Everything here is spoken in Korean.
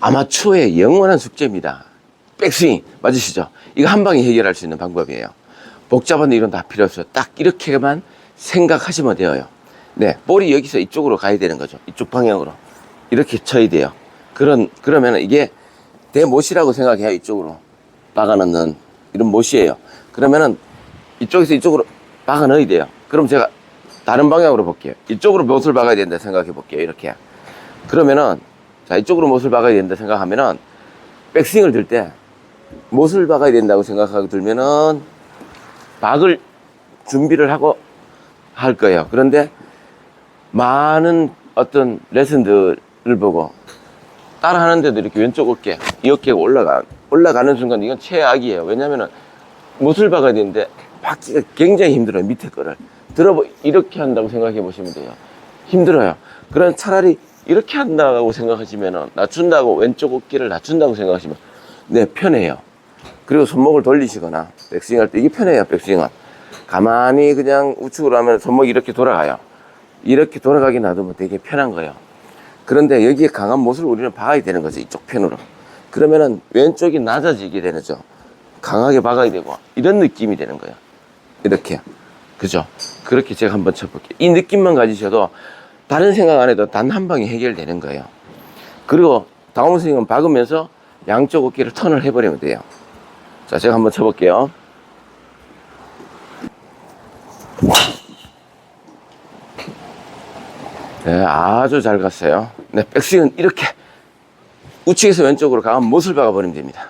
아마추어의 영원한 숙제입니다. 백스윙 맞으시죠? 이거 한 방에 해결할 수 있는 방법이에요. 복잡한 이론 다 필요 없어요. 딱 이렇게만 생각하시면 돼요. 네, 볼이 여기서 이쪽으로 가야 되는 거죠. 이쪽 방향으로 이렇게 쳐야 돼요. 그런 그러면 이게 내 못이라고 생각해요. 이쪽으로 박아 넣는 이런 못이에요. 그러면은 이쪽에서 이쪽으로 박아 넣어야 돼요. 그럼 제가 다른 방향으로 볼게요. 이쪽으로 못을 박아야 된다 생각해 볼게요. 이렇게. 그러면은 자 이쪽으로 못을 박아야 된다 생각하면은 백스윙을 들 때 못을 박아야 된다고 생각하고 들면은 박을 준비를 하고 할 거예요. 그런데 많은 어떤 레슨들을 보고 따라 하는데도 이렇게 왼쪽 어깨, 이 어깨가 올라가, 올라가는 순간 이건 최악이에요. 왜냐면은 못을 박아야 되는데 박기가 굉장히 힘들어요. 밑에 거를. 들어보, 이렇게 한다고 생각해 보시면 돼요. 힘들어요. 그럼 차라리 이렇게 한다고 생각하시면은 낮춘다고 왼쪽 어깨를 낮춘다고 생각하시면 네, 편해요. 그리고 손목을 돌리시거나 백스윙 할 때 이게 편해요. 백스윙은. 가만히 그냥 우측으로 하면 손목이 이렇게 돌아가요. 이렇게 돌아가게 놔두면 되게 편한 거예요. 그런데 여기에 강한 못을 우리는 박아야 되는 거죠. 이쪽 편으로. 그러면은 왼쪽이 낮아지게 되는 죠. 강하게 박아야 되고 이런 느낌이 되는 거예요. 이렇게. 그죠? 그렇게 제가 한번 쳐볼게요. 이 느낌만 가지셔도 다른 생각 안 해도 단 한 방에 해결되는 거예요. 그리고 다운스윙은 박으면서 양쪽 어깨를 턴을 해버리면 돼요. 자, 제가 한번 쳐볼게요. 네, 아주 잘 갔어요. 네, 백스윙은 이렇게 우측에서 왼쪽으로 강한 못을 박아버리면 됩니다.